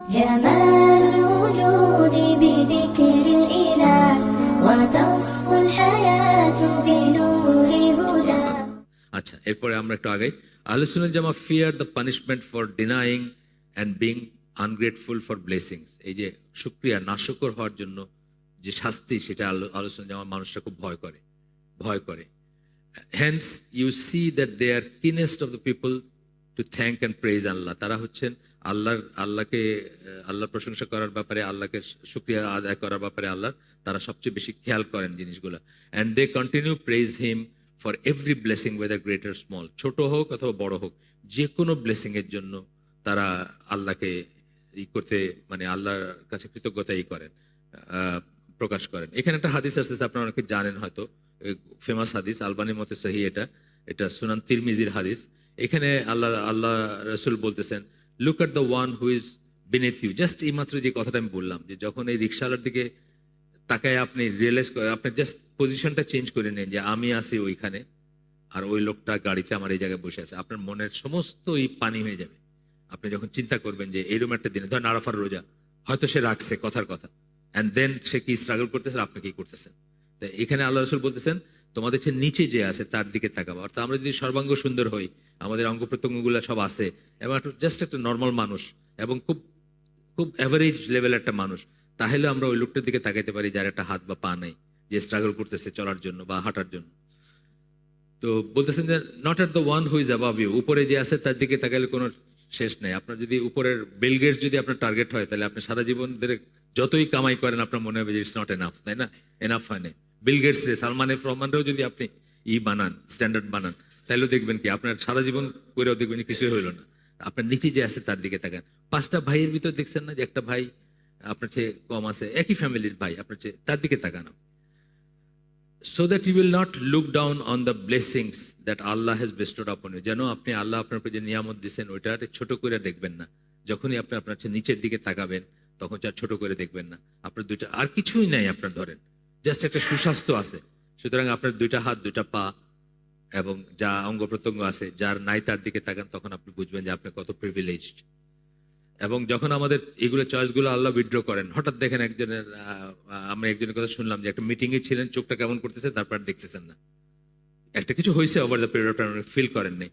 جمال الوجود بذكر الإله وتصفو الحياة بنور هدى আচ্ছা এরপরে আমরা একটু আগে আলোচনা জামা fear the punishment for denying and being ungrateful for blessings এই যে সুক্রিয়া নাশকর হওয়ার জন্য যে শাস্তি সেটা আলো- আলোচনা জামা মানুষরা খুব ভয় করে ভয় করে hence you see that they are kindest of the people to thank and praise Allah তারা হচ্ছেন আল্লাহর, আল্লাহকে, আল্লাহর প্রশংসা করার ব্যাপারে, আল্লাহকে শুক্রিয়া আদায় করার ব্যাপারে আল্লাহর তারা সবচেয়ে বেশি খেয়াল করেন জিনিসগুলো। And they continue praise him for every blessing whether greater small ছোট হোক অথবা বড় হোক যে কোনো ব্লেসিং এর জন্য তারা আল্লাহকে ই করতে মানে আল্লাহর কাছে কৃতজ্ঞতা ই করেন প্রকাশ করেন। এখানে একটা হাদিস আসতেছে, আপনারা অনেকে জানেন হয়তো ফেমাস হাদিস, আলবানির মতে সহি এটা এটা সুনান তিরমিজির হাদিস। এখানে আল্লাহ আল্লাহ রসুল বলতেছেন look at the one who is beneath you just এইমাত্র যে কথাটা আমি বললাম, যে যখন এই রিক্সাওয়ালার দিকে তাকায় আপনি রিয়েলাইজ করে আপনি জাস্ট পজিশনটা চেঞ্জ করে নেন যে আমি আছি ওইখানে, আর ওই লোকটা গাড়িতে আমার এই জায়গায় বসে আছে। আপনার মনের সমস্ত এই পানি হয়ে যাবে। আপনি যখন চিন্তা করবেন যে এরকম একটা দিনে, ধরেন আরাফার রোজা, হয়তো সে রাখছে কথার কথা অ্যান্ড দেন সে কি স্ট্রাগল করতেছে, আপনি কি করতেছেন? এখানে আল্লাহ রসুল বলতেছেন, তোমাদের সে নিচে যে আছে তার দিকে তাকাবো অর্থাৎ আমরা যদি সর্বাঙ্গ সুন্দর হই আমাদের অঙ্গ প্রত্যঙ্গগুলো সব আছে। এবং একটু জাস্ট একটা নর্মাল মানুষ এবং খুব খুব অ্যাভারেজ লেভেল একটা মানুষ। তাহলে আমরা ওই লোকটার দিকে তাকাইতে পারি যার একটা হাত বা পা নেই, যে স্ট্রাগল করতেছে চলার জন্য বা হাঁটার জন্য। তো বলতেছেন যে not at the one who is above you উপরে যে আছে তার দিকে তাকালে কোনো শেষ নেই। আপনার যদি উপরের বিলগেট যদি আপনার টার্গেট হয়, তাহলে আপনি সারা জীবন ধরে যতই কামাই করেন, আপনার মনে হবে যে ইটস নট এনাফ তাই না? এনাফ হয় না বিল গেটস সালমান এফ রহমানরাও যদি আপনি ই বানান স্ট্যান্ডার্ড বানান তাহলেও দেখবেন কি, আপনার সারা জীবন করেও দেখবেন কিছুই হইল না। আপনার নিচে যে আছে তার দিকে তাকান। পাঁচটা ভাইয়ের ভিতর দেখছেন না যে একটা ভাই, আপনার চেয়ে কম আছে, একই ফ্যামিলির ভাই, আপনার চেয়ে তার দিকে তাকানো। So that you will not look down on the blessings that Allah has bestowed upon you যেন আপনি আল্লাহ আপনার উপর যে নিয়ামত দিচ্ছেন ওইটা ছোট করে দেখবেন না। যখনই আপনি আপনার চেয়ে নিচের দিকে তাকাবেন, তখন আর ছোট করে দেখবেন না। আপনার দুইটা, আর কিছুই নাই আপনার ধরেন। জাস্ট একটা সুস্বাস্থ্য আছে। সুতরাং আপনার দুইটা হাত, দুইটা পা এবং যা অঙ্গ প্রত্যঙ্গ আছে, যার নাই তার দিকে তাকান, তখন আপনি বুঝবেন যে আপনি কত প্রিভিলেজড এবং যখন আমাদের এগুলো চয়েসগুলো আল্লাহ উইথড্র করেন, হঠাৎ দেখেন একজনের আমরা একজনের কথা শুনলাম যে একটা মিটিং এ ছিলেন, চোখটা কেমন করতেছে, তারপর দেখতেছেন না। একটা কিছু হয়েছে over the period of time feel করেন নাই।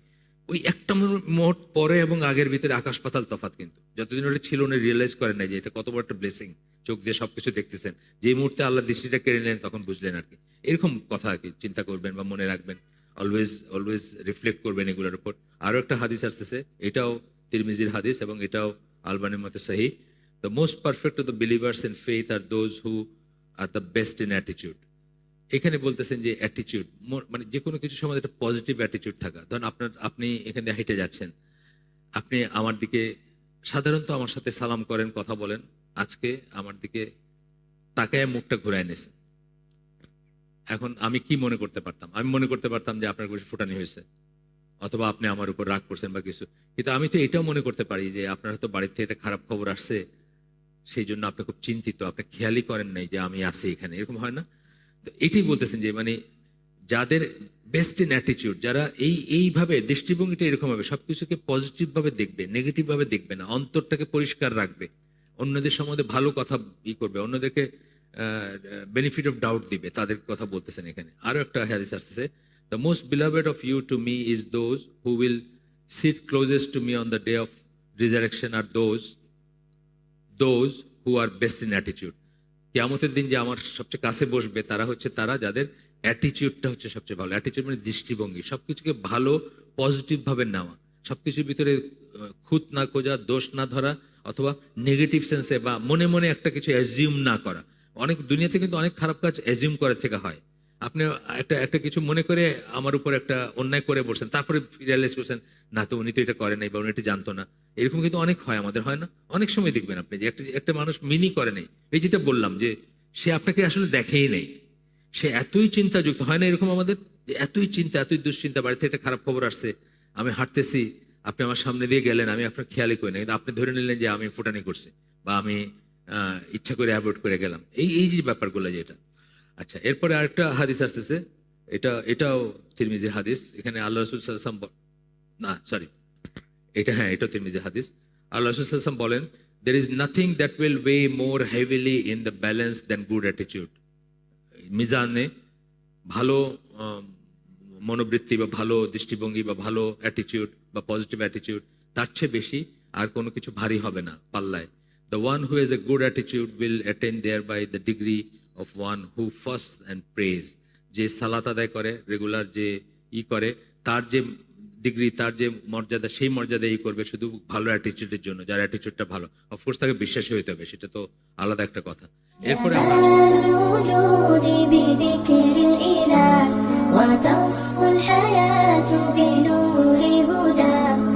ওই একটা মোট পরে এবং আগের ভিতরে আকাশ পাতাল তফাৎ কিন্তু। যতদিন ওটা ছিল, উনি রিয়েলাইজ করেন নাই যে এটা কত বড় একটা ব্লেসিং চোখ দিয়ে সবকিছু দেখতেছেন। যে মুহূর্তে আল্লাহ দৃষ্টিটা কেড়ে নিলেন, তখন বুঝলেন আর কি। এরকম কথা আর কি, চিন্তা করবেন বা মনে রাখবেন। অলওয়েজ অলওয়েজ রিফ্লেক্ট করবেন এগুলোর উপর। আরও একটা হাদিস আসতেছে, এটাও তিরমিজির হাদিস এবং এটাও আলবানের মতে সহি। The most perfect of the believers in faith are those who are the best in attitude এখানে বলতেছেন যে অ্যাটিটিউড মানে যে কোনো কিছু সময় একটা পজিটিভ অ্যাটিচিউড থাকা। ধরুন আপনার, আপনি এখানে হেঁটে যাচ্ছেন। আপনি আমার দিকে, সাধারণত আমার সাথে সালাম করেন, কথা বলেন। আজকে আমার দিকে তাকায় মুখটা ঘুরায় নিয়েছেন। এখন আমি কি মনে করতে পারতাম? আমি মনে করতে পারতাম যে আপনার কাছে ফুটানি হয়েছে। অথবা আপনি আমার উপর রাগ করছেন বা কিছু। কিন্তু আমি তো এটাও মনে করতে পারি যে আপনার হয়তো থেকে একটা খারাপ খবর আসছে। সেই জন্য আপনি খুব চিন্তিত। আপনি খেয়ালই করেন নাই যে আমি আছি এখানে। এরকম হয় না? তো এটাই বলতেছেন যে মানে যাদের বেস্ট ইন অ্যাটিটিউড যারা এই, এইভাবে দৃষ্টিভঙ্গিটা এরকম হবে, সবকিছুকে পজিটিভ ভাবে দেখবে নেগেটিভভাবে দেখবে না। অন্তরটাকে পরিষ্কার রাখবে। অন্যদের সম্বন্ধে ভালো কথা ই করবে। অন্যদেরকে বেনিফিট অফ ডাউট দিবে, তাদের কথা বলতেছেন এখানে। আরও একটা হাদিস আসতেছে the most beloved of you to me is those who will sit closest to me on the day of resurrection are those those who are best in attitude কেয়ামতের দিন যে আমার সবচেয়ে কাছে বসবে, তারা হচ্ছে তারা যাদের অ্যাটিটিউডটা হচ্ছে সবচেয়ে ভালো। অ্যাটিটিউড মানে দৃষ্টিভঙ্গি, সবকিছুকে ভালো পজিটিভ ভাবে নেওয়া। সবকিছুর ভিতরে খুঁত না খোঁজা, দোষ না ধরা, অথবা নেগেটিভ সেন্সে বা মনে মনে একটা কিছু অ্যাজিউম না করা। অনেক দুনিয়াতে কিন্তু অনেক খারাপ কাজ অ্যাজিউম করার থেকে হয়। আপনি একটা একটা কিছু মনে করে আমার উপর একটা অন্যায় করে বসছেন তারপরে রিয়ালাইজ করছেন, না তো উনি তো এটা করে নাই বা উনি এটা জানতো না। এরকম কিন্তু অনেক হয় আমাদের, হয় না? অনেক সময় দেখবেন আপনি যে একটা একটা মানুষ মিনি করে নেই। এই যেটা বললাম যে সে আপনাকে আসলে দেখেই নেই। সে এতই চিন্তাযুক্ত, হয় না এরকম আমাদের? যে এতই চিন্তা, এতই দুশ্চিন্তা বাড়িতে একটা খারাপ খবর আসছে, আমি হাঁটতেছি, আপনি আমার সামনে দিয়ে গেলেন, আমি আপনার খেয়ালই করি না কিন্তু আপনি ধরে নিলেন যে আমি ফুটানি করছি বা আমি ইচ্ছা করে অ্যাভয়েড করে গেলাম। এই এই যে ব্যাপারগুলো যেটা আচ্ছা এরপরে আরেকটা হাদিস আসতেছে। এটা, এটাও তিরমিজির হাদিস। এখানে আল্লাহ রসুল সাল্লাম না সরি এটা হ্যাঁ এটা তিরমিজির হাদিস। আল্লাহ রসুল সাল্লাম বলেন, there is nothing that will weigh more heavily in the balance than good attitude. মিজানে ভালো মনোবৃত্তি বা ভালো দৃষ্টিভঙ্গি বা ভালো অ্যাটিটিউড বা পজিটিভ অ্যাটিটিউড তার চেয়ে বেশি আর কোনো কিছু ভারী হবে না পাল্লায়। One who has a good attitude will attend thereby the degree of one who fast and prays যে সালাত আদায় করে রেগুলার যে ই করে, তার যে ডিগ্রি তার যে মর্যাদা, সেই মর্যাদা এই করবে শুধু ভালো অ্যাটিটিউডের জন্য, যার অ্যাটিটিউডটা ভালো। অফকোর্স তাকে বিশ্বাসী হইতে হবে, সেটা তো আলাদা একটা কথা। এরপরে আমরা